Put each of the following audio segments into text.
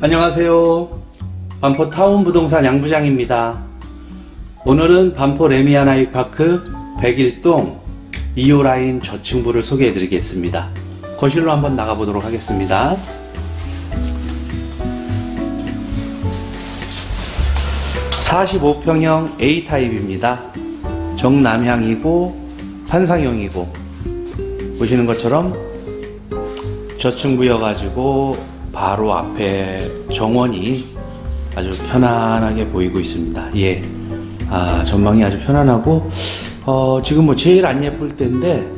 안녕하세요. 반포 타운 부동산 양부장입니다. 오늘은 반포 레미안 아이파크 101동 2호 라인 저층부를 소개해 드리겠습니다. 거실로 한번 나가보도록 하겠습니다. (45평형) A타입입니다. 정남향이고 환상형이고 보시는 것처럼 저층부여가지고 바로 앞에 정원이 아주 편안하게 보이고 있습니다. 예. 아, 전망이 아주 편안하고, 어, 지금 뭐 제일 안 예쁠 때인데,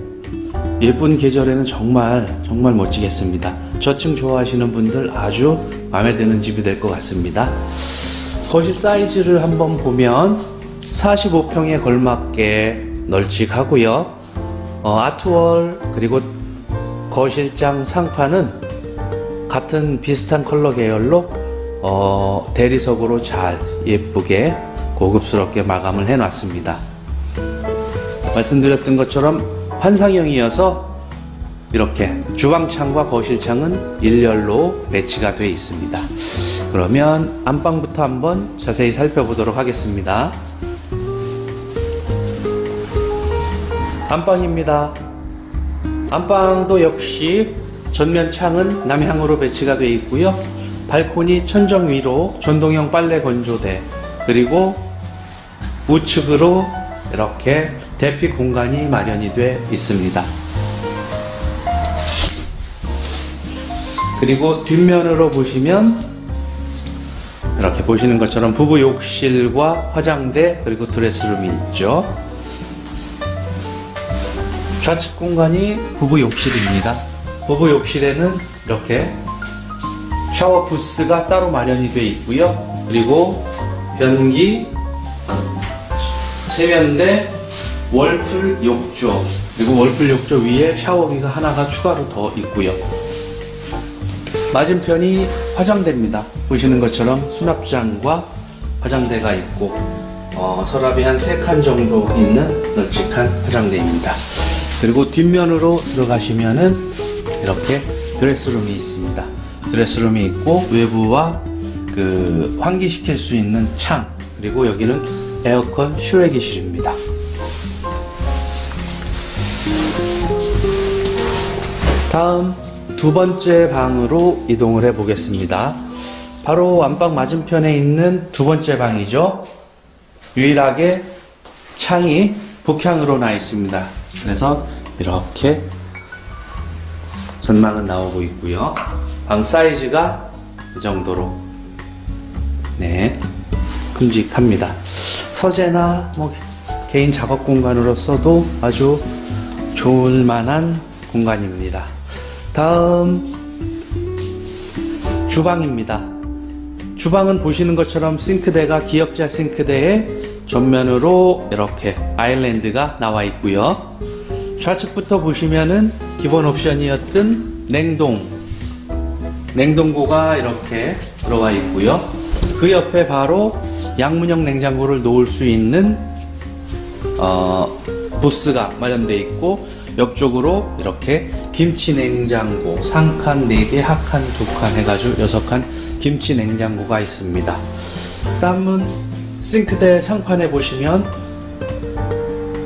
예쁜 계절에는 정말, 정말 멋지겠습니다. 저층 좋아하시는 분들 아주 마음에 드는 집이 될 것 같습니다. 거실 사이즈를 한번 보면 45평에 걸맞게 널찍하고요. 어, 아트월, 그리고 거실장 상판은 같은 비슷한 컬러 계열로 어, 대리석으로 잘 예쁘게 고급스럽게 마감을 해 놨습니다. 말씀드렸던 것처럼 환상형이어서 이렇게 주방창과 거실창은 일렬로 배치가 되어 있습니다. 그러면 안방부터 한번 자세히 살펴보도록 하겠습니다. 안방입니다. 안방도 역시 전면 창은 남향으로 배치가 되어 있고요. 발코니 천정 위로 전동형 빨래 건조대 그리고 우측으로 이렇게 대피 공간이 마련이 되어 있습니다. 그리고 뒷면으로 보시면 이렇게 보시는 것처럼 부부 욕실과 화장대 그리고 드레스룸이 있죠. 좌측 공간이 부부 욕실입니다. 부부 욕실에는 이렇게 샤워 부스가 따로 마련이 되어 있고요. 그리고 변기, 세면대, 월풀 욕조, 그리고 월풀 욕조 위에 샤워기가 하나가 추가로 더 있고요. 맞은편이 화장대입니다. 보시는 것처럼 수납장과 화장대가 있고 어, 서랍이 한 3칸 정도 있는 널찍한 화장대입니다. 그리고 뒷면으로 들어가시면은 이렇게 드레스룸이 있습니다. 드레스룸이 있고 외부와 그 환기시킬 수 있는 창 그리고 여기는 에어컨 실외기실입니다. 다음 두 번째 방으로 이동을 해 보겠습니다. 바로 안방 맞은편에 있는 두 번째 방이죠. 유일하게 창이 북향으로 나 있습니다. 그래서 이렇게 전망은 나오고 있고요. 방 사이즈가 이 정도로 네 큼직합니다. 서재나 뭐 개인 작업 공간으로서도 아주 좋을 만한 공간입니다. 다음 주방입니다. 주방은 보시는 것처럼 싱크대가 기역자 싱크대에 전면으로 이렇게 아일랜드가 나와 있고요. 좌측부터 보시면은 기본 옵션이었던 냉동 냉동고가 이렇게 들어와 있고요. 그 옆에 바로 양문형 냉장고를 놓을 수 있는 어, 부스가 마련되어 있고 옆쪽으로 이렇게 김치 냉장고 상칸 4개, 하칸 2칸 해가지고 6칸 김치 냉장고가 있습니다. 다음은 싱크대 상판에 보시면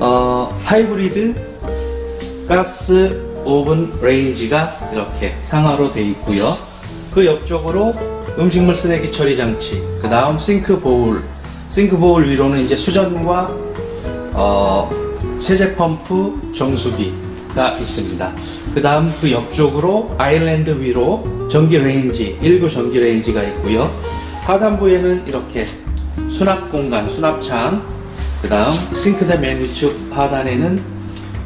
어, 하이브리드 가스 오븐 레인지가 이렇게 상하로 되어 있고요. 그 옆쪽으로 음식물 쓰레기 처리 장치, 그 다음 싱크 보울, 싱크 보울 위로는 이제 수전과 어, 세제 펌프 정수기가 있습니다. 그 다음 그 옆쪽으로 아일랜드 위로 전기 레인지, 1구 전기 레인지가 있고요. 하단부에는 이렇게 수납 공간, 수납창, 그 다음 싱크대 맨 위쪽 하단에는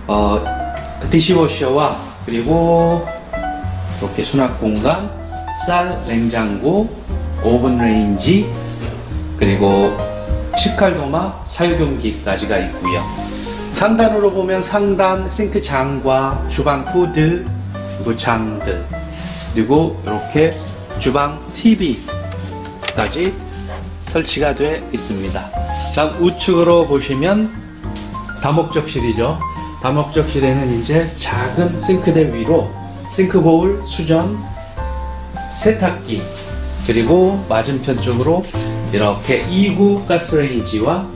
어, 디시워셔와 그리고 이렇게 수납 공간, 쌀 냉장고, 오븐 레인지, 그리고 식칼도마, 살균기까지가 있고요. 상단으로 보면 상단 싱크 장과 주방 후드, 그리고 장들, 그리고 이렇게 주방 TV까지 설치가 되어 있습니다. 다음 우측으로 보시면 다목적실이죠. 다목적실에는 이제 작은 싱크대 위로 싱크보울, 수전, 세탁기 그리고 맞은편 쪽으로 이렇게 2구 가스레인지와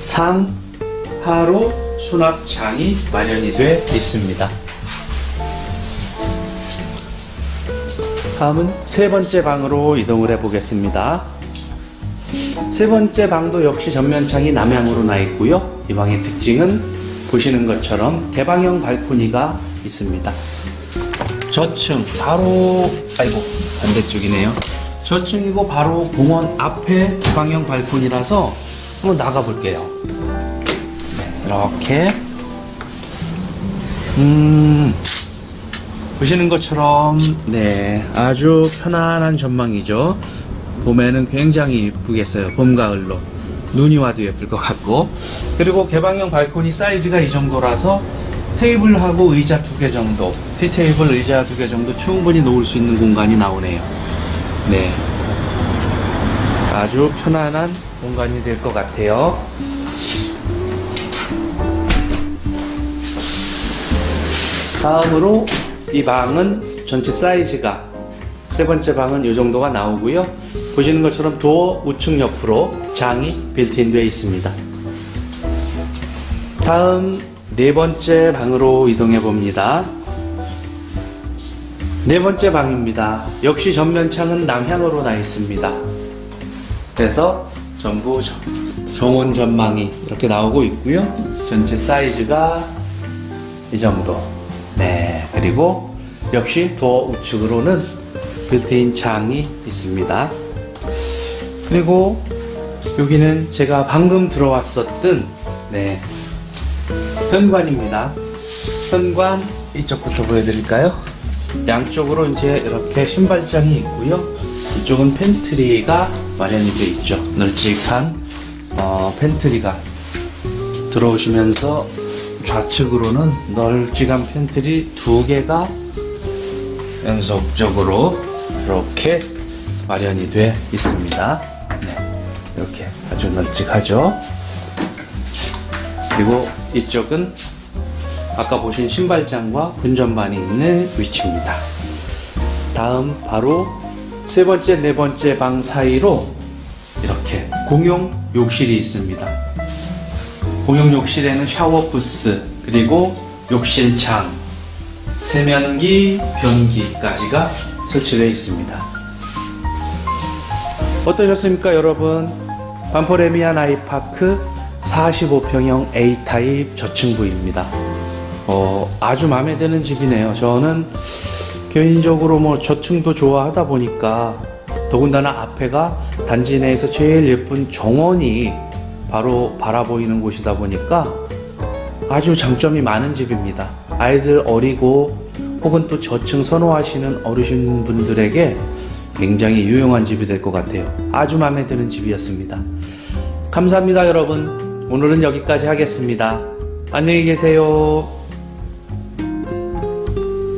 상하로 수납장이 마련이 돼 있습니다. 다음은 세 번째 방으로 이동을 해 보겠습니다. 세 번째 방도 역시 전면창이 남향으로 나 있고요. 이 방의 특징은 보시는 것처럼 개방형 발코니가 있습니다. 저층 바로 아이고 반대쪽이네요. 저층이고 바로 공원 앞에 개방형 발코니라서 한번 나가 볼게요. 이렇게 음 보시는 것처럼 네 아주 편안한 전망이죠. 봄에는 굉장히 이쁘겠어요. 봄 가을로 눈이 와도 예쁠 것 같고 그리고 개방형 발코니 사이즈가 이 정도라서 테이블하고 의자 두 개 정도 티테이블 의자 두 개 정도 충분히 놓을 수 있는 공간이 나오네요. 네 아주 편안한 공간이 될 것 같아요. 다음으로 이 방은 전체 사이즈가 세 번째 방은 이 정도가 나오고요. 보시는 것처럼 도어 우측 옆으로 장이 빌트인 되어 있습니다. 다음 네 번째 방으로 이동해 봅니다. 네 번째 방입니다. 역시 전면창은 남향으로 나 있습니다. 그래서 전부 정원 전망이 이렇게 나오고 있고요. 전체 사이즈가 이 정도. 네, 그리고 역시 도어 우측으로는 빌트인 창이 있습니다. 그리고 여기는 제가 방금 들어왔었던 네, 현관입니다. 현관 이쪽부터 보여드릴까요? 양쪽으로 이제 이렇게 신발장이 있고요. 이쪽은 팬트리가 마련이 되어 있죠. 널찍한 어, 팬트리가 들어오시면서 좌측으로는 널찍한 팬트리 두 개가 연속적으로 이렇게 마련이 돼 있습니다. 네, 이렇게 아주 널찍하죠. 그리고 이쪽은 아까 보신 신발장과 군전반이 있는 위치입니다. 다음 바로 세 번째, 네 번째 방 사이로 이렇게 공용 욕실이 있습니다. 공용 욕실에는 샤워 부스, 그리고 욕실창, 세면기, 변기까지가 설치되어 있습니다. 어떠셨습니까, 여러분? 반포레미안 아이파크 45평형 A타입 저층부입니다. 어, 아주 마음에 드는 집이네요. 저는 개인적으로 뭐 저층도 좋아하다 보니까 더군다나 앞에가 단지 내에서 제일 예쁜 정원이 바로 바라보이는 곳이다 보니까 아주 장점이 많은 집입니다. 아이들 어리고 혹은 또 저층 선호하시는 어르신 분들에게 굉장히 유용한 집이 될 것 같아요. 아주 마음에 드는 집이었습니다. 감사합니다, 여러분. 오늘은 여기까지 하겠습니다. 안녕히 계세요.